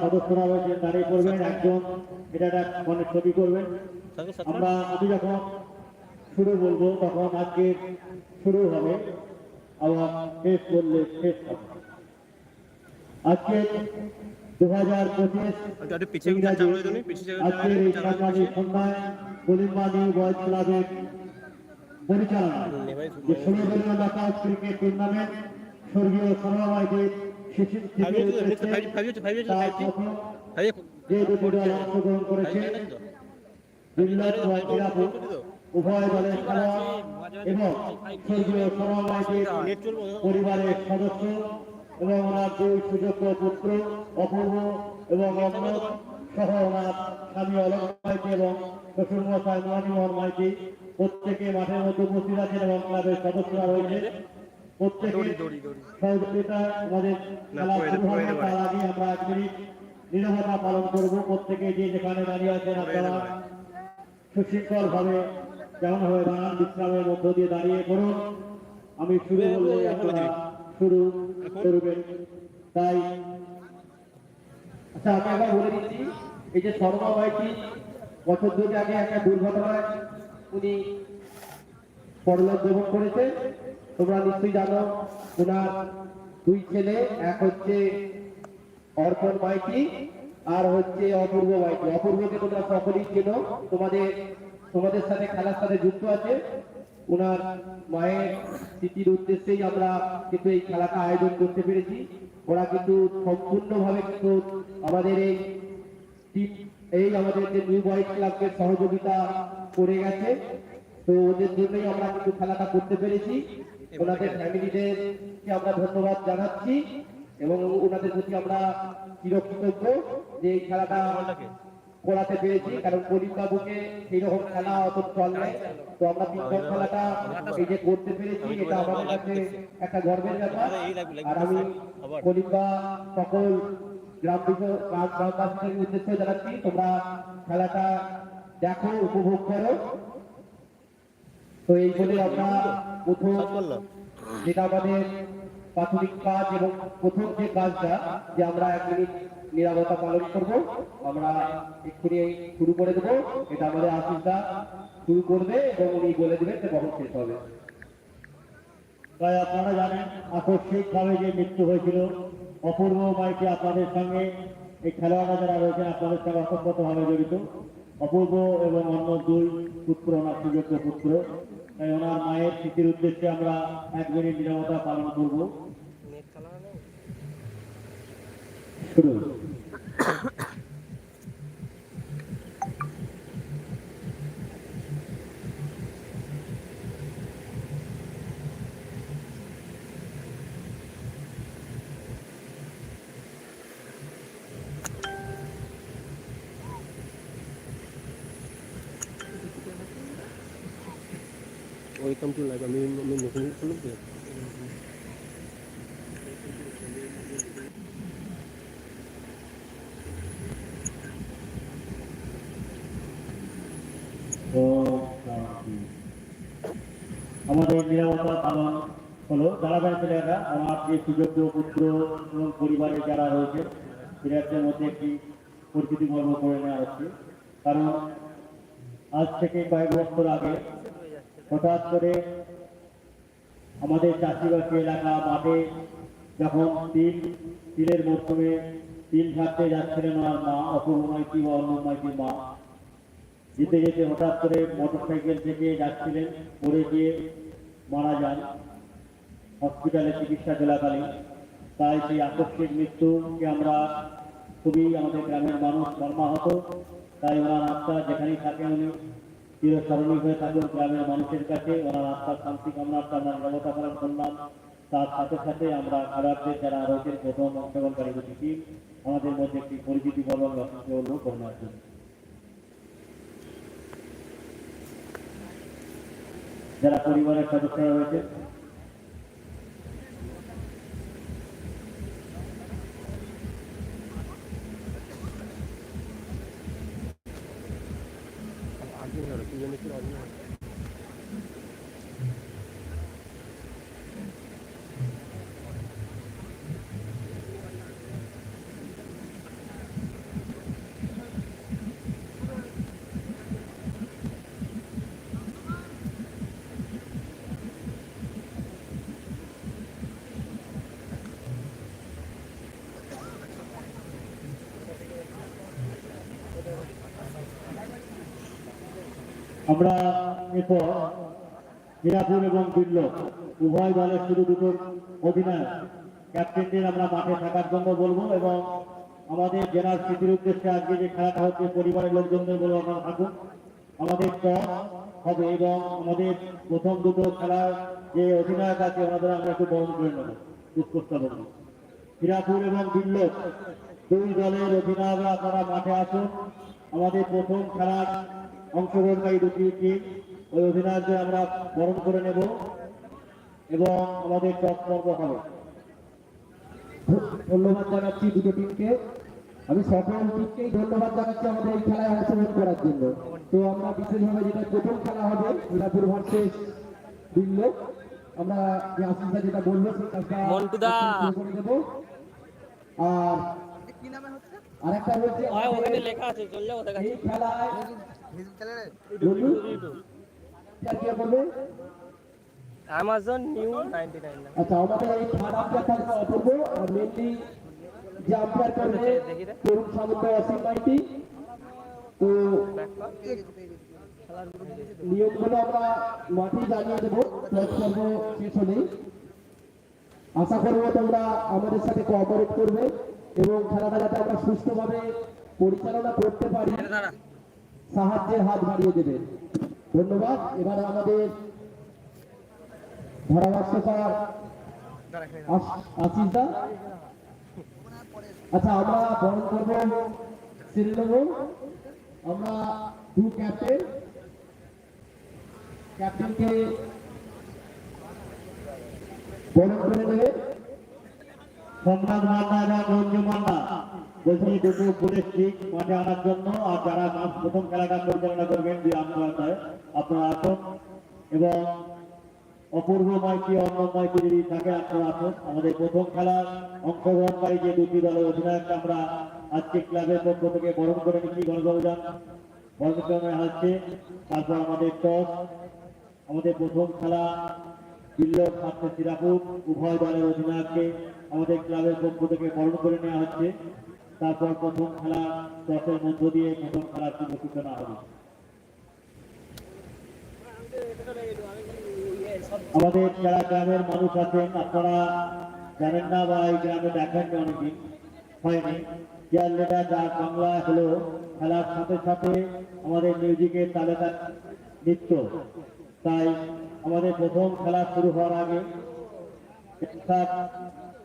সদস্যরা রয়েছে দাঁড়িয়ে করবেন একজন এটা মানে ছবি করবেন। আমরা আমি যখন শুরু বলব তখন আজকে শুরু হবে। আবার শেষ করলে শেষ হবে। আজকে দু হাজার পঁচিশ আজকের এই সাংবাদিক সন্ধ্যায় কলিম্বানি বয়স ক্লাবের পরিচালনা যে ষোলো দলীয় ক্রিকেট টুর্নামেন্ট স্বর্গীয় সর্বময়দের পরিবারের সদস্য এবং ওনার দুই সুযোগ্য পুত্র অপূর্ব এবং অমর সহ ওনার স্বামী মাইতি এবং শ্বশুর মশাই মহানিমোহন মাইতি প্রত্যেকে মাঠের মধ্যে উপস্থিত আছেন এবং ক্লাবের সদস্যরা রয়েছে নিরবতা পালন করব। প্রত্যেকে যে যেখানে দাঁড়িয়ে আছেন আপনারা সুশৃঙ্খল ভাবে যেমন দাঁড়ান বিশ্রামের মধ্য দিয়ে দাঁড়িয়ে করুন আমি শুরু বললে আপনারা শুরু করবেন তাই আচ্ছা আমি আবার বলে দিচ্ছি এই যে শর্মা ভাইটি বছর দুই আগে একটা দুর্ঘটনায় উনি পরলোক গ্রহণ করেছে তোমরা নিশ্চয়ই জানো ওনার দুই ছেলে, এক হচ্ছে অর্পণ মাইতি আর হচ্ছে অপূর্ব মাইতি। অপূর্বকে তোমরা সকলেই চেনো, তোমাদের তোমাদের সাথে খেলার সাথে যুক্ত আছে। ওনার মায়ের স্মৃতির উদ্দেশ্যেই আমরা কিন্তু এই খেলাটা আয়োজন করতে পেরেছি। ওরা কিন্তু সম্পূর্ণভাবে কিন্তু আমাদের এই এই আমাদের যে নিউ বয়েজ ক্লাবকে সহযোগিতা করে গেছে। তো ওদের জন্যই আমরা কিন্তু খেলাটা করতে পেরেছি। ওনাদের ফ্যামিলিদেরকে আমরা ধন্যবাদ জানাচ্ছি এবং ওনাদের প্রতি আমরা চিরকৃতজ্ঞ যে এই খেলাটা করাতে পেরেছি, কারণ কলিম বাবুকে সেই রকম খেলা অত চল নেই। তো আমরা তিনজন খেলাটা এই যে করতে পেরেছি, এটা আমাদের কাছে একটা গর্বের ব্যাপার। আর আমি কলিম্বা সকল গ্রাম গ্রামবাসীদের উদ্দেশ্যে জানাচ্ছি, তোমরা খেলাটা দেখো, উপভোগ করো। তো এই বলে আমরা প্রথম যেটা আমাদের প্রাথমিক কাজ এবং প্রথম যে কাজটা যে আমরা এক মিনিট নিরাপত্তা পালন করব আমরা এক্ষুনি শুরু করে দেবো। এটা আমাদের আশিসদা শুরু করবে এবং উনি বলে দেবেন যে কখন শেষ হবে। তাই আপনারা জানেন আকস্মিকভাবে যে মৃত্যু হয়েছিল অপূর্ব মাইকে আপনাদের সঙ্গে এই খেলোয়াড়রা যারা রয়েছেন আপনাদের সঙ্গে অসম্পতভাবে জড়িত। অপূর্ব এবং অন্য দুই পুত্র ওনার সুযোগ্য পুত্র। তাই ওনার মায়ের স্মৃতির উদ্দেশ্যে আমরা এক মিনিট নিরবতা পালন করব। শুরু ওয়েলকাম টু লাইভ আমি নতুন খুলুন তো। আমাদের নিরাপত্তা পালন হলো ছেলেরা আমার যে সুযোগ্য পুত্র এবং পরিবারের যারা রয়েছে মধ্যে একটি পরিচিতি কর্ম করে নেওয়া হচ্ছে কারণ আজ থেকে কয়েক বছর আগে হঠাৎ করে আমাদের চাষিবাসী এলাকা মাঠে যখন তিল, তিলের মরশুমে তিল ঘাটতে যাচ্ছিলেন ওনার মা অপূর্ব মাইতি বা অন্য মাইতির মা? যেতে যেতে হঠাৎ করে মোটরসাইকেল থেকে যাচ্ছিলেন, পড়ে গিয়ে মারা যান। হসপিটালে চিকিৎসা চলাকালীন তাই সেই আকস্মিক মৃত্যুকে আমরা খুবই আমাদের গ্রামের মানুষ মর্মাহত। তাই ওনার আত্মা যেখানেই থাকেন উনি চিরস্মরণীয় হয়ে থাকুন গ্রামের মানুষের কাছে। ওনার আত্মার শান্তি, কামনা আমরা ব্যবস্থা পালন করলাম। তার সাথে সাথে আমরা খেলোয়াড়দের যারা রয়েছেন, প্রথম অংশগ্রহণকারী অতিথি আমাদের মধ্যে একটি পরিচিতি বলন অনুরোধ করোনা জন্য যারা পরিবারের সদস্যরা রয়েছে আগে হলো কি জানি কি আগে আমরা এরপর হীরাপুর এবং বিল্ল, উভয় দলের শুধু দুটো অধিনায়ক। ক্যাপ্টেনদের আমরা মাঠে থাকার জন্য বলব এবং আমাদের জেলার স্মৃতির উদ্দেশ্যে আজকে যে খেলাটা হচ্ছে, পরিবারের লোকজনদের বলব আপনারা থাকুন। আমাদের টস হবে এবং আমাদের প্রথম দুটো খেলার যে অধিনায়ক আছে, ওনাদের আমরা একটু বরণ করে নেব। করব হীরাপুর এবং বিল্ল, দুই দলের অধিনায়করা আপনারা মাঠে আসুন। আমাদের প্রথম খেলার অংশগ্রহণকারী দুটি টিম ওই অধিনায়কদের আমরা বরণ করে নেব এবং আমাদের টস পর্ব হবে। ধন্যবাদ জানাচ্ছি দুটো টিমকে আমি সকল টিমকেই ধন্যবাদ জানাচ্ছি আমাদের এই খেলায় অংশগ্রহণ করার জন্য। তো আমরা বিশেষভাবে যেটা প্রথম খেলা হবে মিরাপুর ভার্সেস দিল্ল। আমরা যে আসিফা যেটা বলল সেই কাজটা করে দেবো। আর আরেকটা হচ্ছে লেখা আছে চল যাও দেখা এই খেলায় অ্যামাজন নিউ নাইনটি নাইন আচ্ছা আমাদের এই থার্ড আম্পায়ার অপূর্ব আর মেনলি যে আম্পায়ার করবে তরুণ সামন্ত অসীম মাইতি তো নিয়মগুলো আমরা মাঠে জানিয়ে দেবো টস পর্ব শেষ হলেই আশা করব তোমরা আমাদের সাথে কোঅপারেট করবে এবং খেলাটা যাতে আমরা সুস্থভাবে পরিচালনা করতে পারি। সাহায্যের হাত বাড়িয়ে দেবেন। ধন্যবাদ। এবার আমাদের ধারাভাষ্যকার আচ্ছা আমরা বরণ করব ক্যাপ্টেনকে বরণ করে নেবে সোমনাথ মান্না এবং রঞ্জু মান্না আসুন আমাদের প্রথম অংশগ্রহণকারী যে দুটি দলের অধিনায়ক আমরা আজকে ক্লাবের পক্ষ থেকে বরণ করে নিচ্ছি গণগৌজান বরণ আসছে তারপর আমাদের টস। আমাদের প্রথম খেলা দিল্ল ছাত্র সিরাপুর, উভয় দলের অধিনায়ককে আমাদের ক্লাবের পক্ষ থেকে বরণ করে নেওয়া হচ্ছে। তারপর প্রথম খেলা টসের মধ্য দিয়ে প্রথম খেলার শুভ সূচনা হবে আমাদের যারা গ্রামের মানুষ আছেন আপনারা জানেন না বা এই গ্রামে দেখেন অনেকদিন হয়নি চেয়ার লেটার যা বাংলা হলো খেলার সাথে সাথে আমাদের মিউজিকের তালে তালে নৃত্য তাই আমাদের প্রথম খেলা শুরু হওয়ার আগে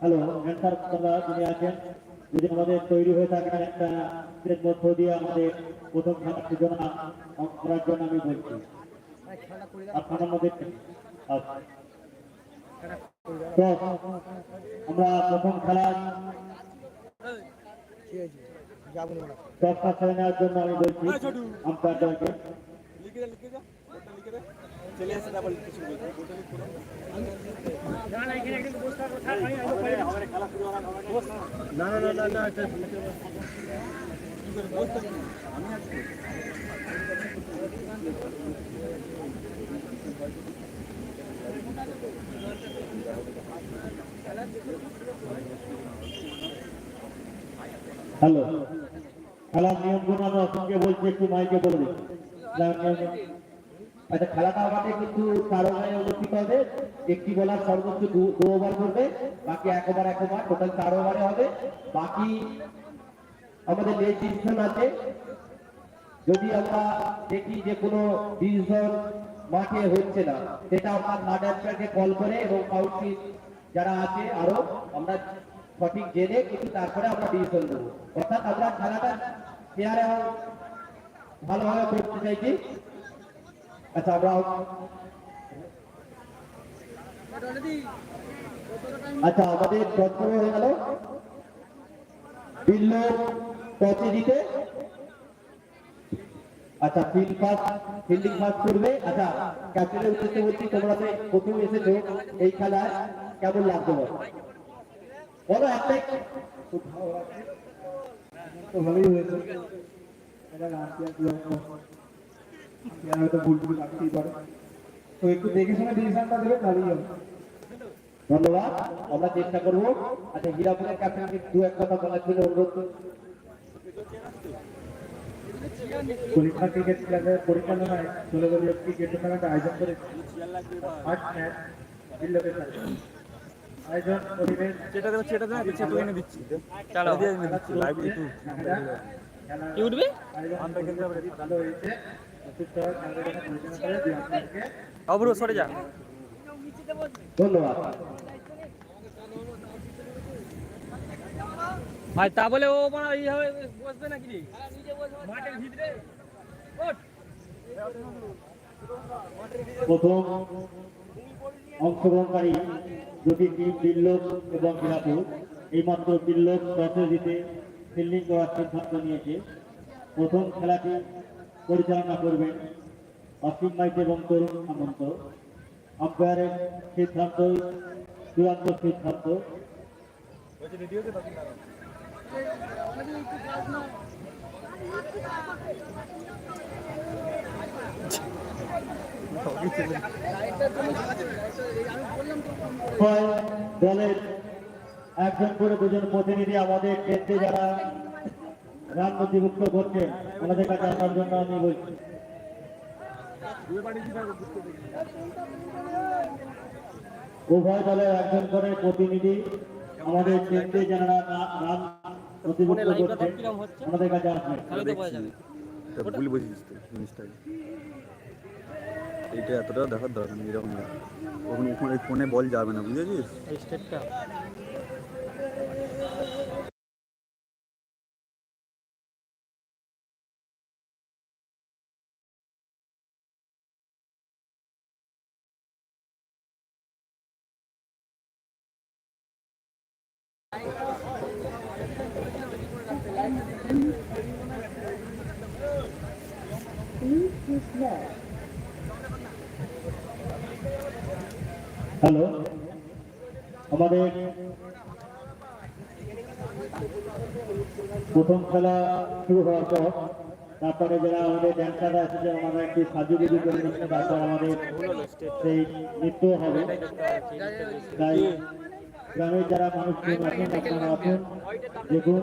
হ্যালো আপনারা যিনি আছেন যদি আমাদের তৈরি হয়ে থাকেন একটা মধ্য দিয়ে আমাদের প্রথম খেলা সূচনা করার জন্য আমি বলছি। আপনাদের মধ্যে। আমরা প্রথম খেলা টসটা ছেড়ে নেওয়ার জন্য আমি বলছি, আম্পায়ারদেরকে। না না না হ্যালো, খেলার নিয়মগুলো আমি অসংখ্য বলছি, একটু মাইকে বলে দিচ্ছি খেলার নিয়ম- আচ্ছা খেলাটা আমাদের কিন্তু অনুষ্ঠিত হবে। একটি বলার সর্বোচ্চ দু ওভার করবে, বাকি এক ওভার এক ওভার টোটাল চার ওভারে হবে। বাকি আমাদের লেট ডিসিশন আছে। যদি আমরা দেখি যে কোনো ডিসিশন মাঠে হচ্ছে না, সেটা আমরা কল করে এবং কাউন্সিল যারা আছে আরও, আমরা সঠিক জেনে কিন্তু তারপরে আমরা ডিসিশন দেবো অর্থাৎ আমরা খেলাটা ফেয়ার ভালোভাবে করতে চাইছি। আচ্ছা আমরা আচ্ছা আমাদের তৎপর হয়ে গেল বিল্ল জিতে আচ্ছা ফিল্ড ফার্স্ট ফিল্ডিং ফার্স্ট করবে। আচ্ছা ক্যাপ্টেনের উদ্দেশ্যে বলছি, তোমরা প্রথম এসেছ এই খেলায় কেমন লাগছে বলো? একটাই তো ভালোই হয়েছে। এটা আম্পায়ার কি আম্পায়ার হয়তো ভুল ভুল রাখতেই পারে। তো একটু দেখে শুনে ডিসিশনটা দেবে তাহলেই হবে। ধন্যবাদ আমরা চেষ্টা করব। আচ্ছা হীরাপুরের ক্যাপ্টেনকে দু এক কথা বলার জন্য অনুরোধ পরীক্ষা ক্রিকেট ক্লাবের পরিচালনায় ষোলো দলীয় ক্রিকেট টুর্নামেন্ট আয়োজন করে আট ম্যাচ জিল্লকের আয়োজন পরিবেশ সেটা দেবো সেটা দেবো সেটা তুই এনে দিচ্ছি চলো লাইভ একটু কি উঠবে? আয়োজন ভালো হয়েছে। অবরু সরে যা। ধন্যবাদ। ভাই তা বলে ও মানে এইভাবে বসবে নাকি? রে মাঠের ভিতরে? প্রথম অংশগ্রহণকারী দুটি টিম বিল্লোক এবং মিরাপুর এইমাত্র বিল্লোক টসে জিতে ফিল্ডিং করার সিদ্ধান্ত নিয়েছে। প্রথম খেলাটি পরিচালনা করবেন অসীম মাইক এবং তরুণ সামন্ত। আম্পায়ারের সিদ্ধান্ত, চূড়ান্ত সিদ্ধান্ত। দলের একজন করে দুজন প্রতিনিধি আমাদের ক্ষেত্রে যারা রান নথিভুক্ত করছেন ওনাদের কাছে আসার জন্য আমি বলছি। উভয় দলের একজন করে প্রতিনিধি আমাদের ক্ষেত্রে যারা রান নথিভুক্ত হচ্ছে। ওনাদের কাছে তো এটা ভুল বুঝিস তো জিনিসটাকে এইটা এতটা দেখার দরকার নেই এরকম ওখানে ফোনে বল যাবে না বুঝেছিস? হ্যালো আমাদের প্রথম খেলা শুরু হওয়ার পর, তারপরে যারা আমাদের ড্যান্সাররা এসেছে আমাদের একটি সাজুগুজু করে নিচ্ছে, তারপর আমাদের সেই নৃত্য হবে। তাই গ্রামের যারা মানুষজন আছেন আপনারা দেখুন।